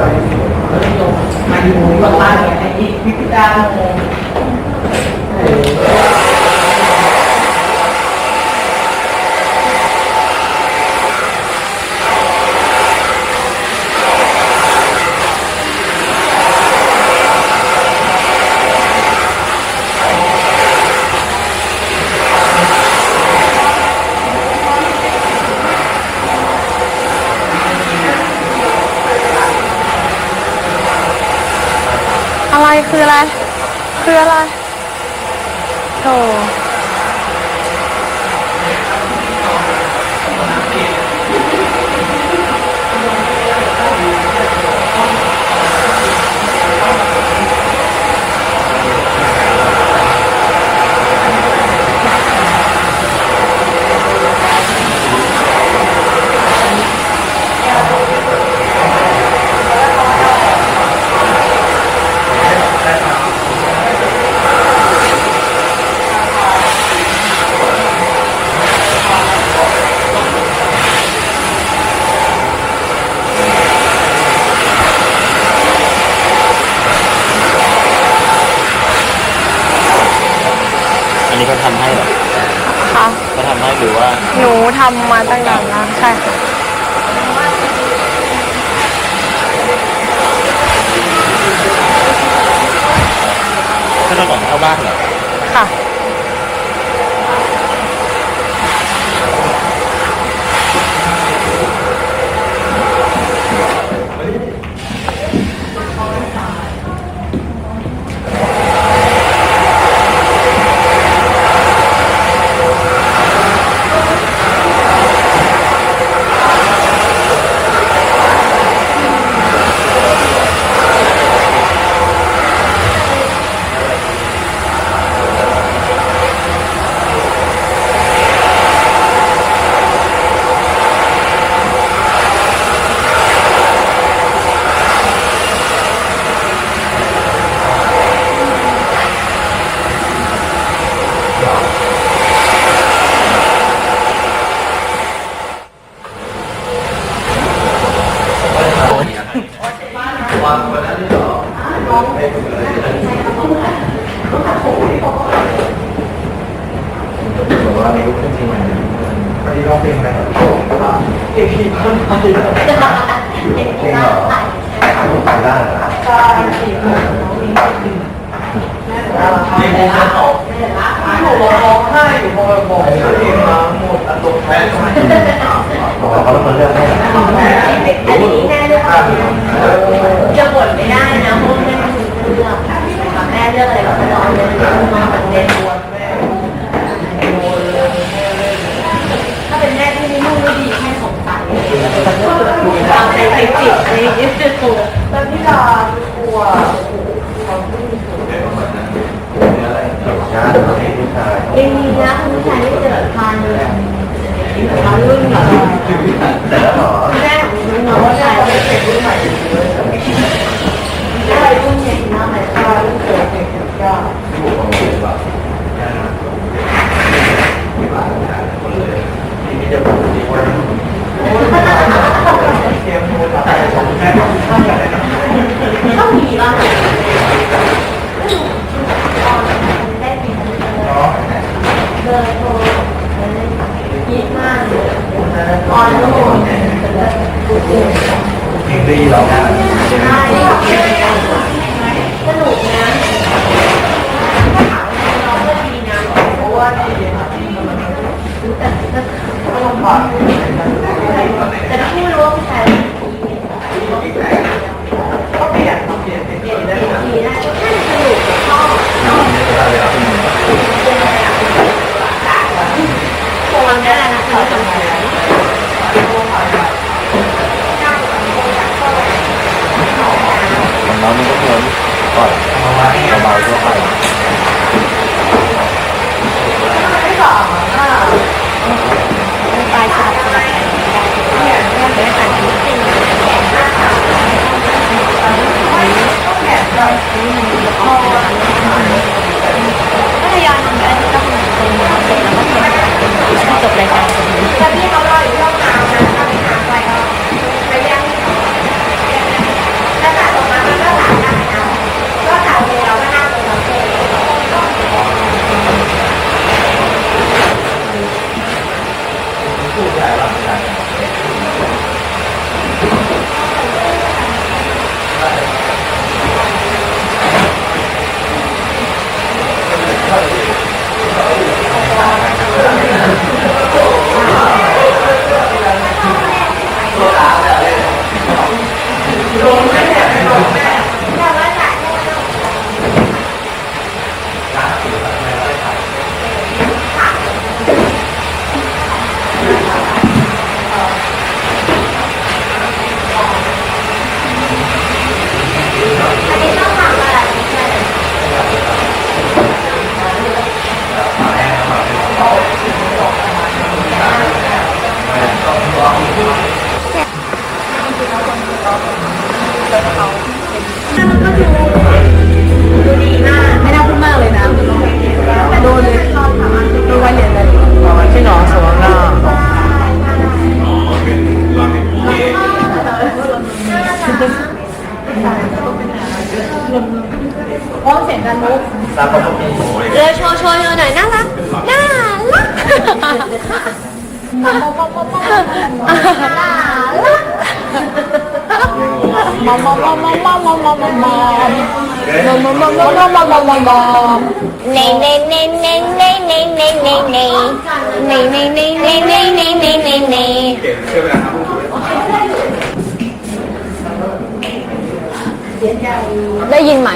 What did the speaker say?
มาอยู่บ้านบ้านไอ้ที่พิพิธภัณฑ์ คืออะไร คืออะไรโธ นนี้เขาทำให้เหรอค่ะ เขาทำให้หรือว่าหนูทำมาตั้งนานแล้วใช่ค่ะถ้าเราก่อนเข้าบ้านเหรอ ค่ะ ร้องเพลงอะไรเอพีพันไปจริงเหรอไปได้เหรอจริงๆนะเขาที่ผมร้องไห้อยู่พอบอกเพลงมาหมดอารมณ์แพ้บอกเขาแล้วมันเลือกให้อันนี้แม่เลือกจะบ่นไม่ได้นะเพราะแม่คือเลือกแม่เลือกอะไรก็จะเอาเลยมาแบบเด่นถ้าเป็นแม่ที่ไม่นุ่มไม่ดีแค่สงสัยทำในไปจิตอะไรอย่างเงี้ยจะตัว แล้วพี่ดาครัว อะไรงานเพลงผู้ ชายยังมีนะคุณผู้ชายที่เจอทานเขารุ่นแบบแต่แล้วหรอแม่ของน้องชายเป็นรุ่นใหม่แม่รุ่นใหญ่มากเลยตาลูกเกิดเด็กกับย่าถูกของผมว่าที่จะพูดดีว่าเกมโทรศัพท์ของแม่ถ้าอยากได้ต้องมีบ้างตอนได้ปีนั้นเบอร์โทรยิบมากเลยออนโลก เพลงดีเรานะใช่สนุกนะน้องก็ดีนะเพราะว่าที่แต่แต่ก็ลำบากแต่ถ้าไม่รู้ว่าผู้ชายก็เปลี่ยนเปลี่ยนเปลี่ยนได้ดีนะน่าจะสนุกชอบคนนั่นแหละนะเข 然后那个客人坏了，我把我车坏了。này này này này này này này này này này này này này này này này này này ได้ยินไหม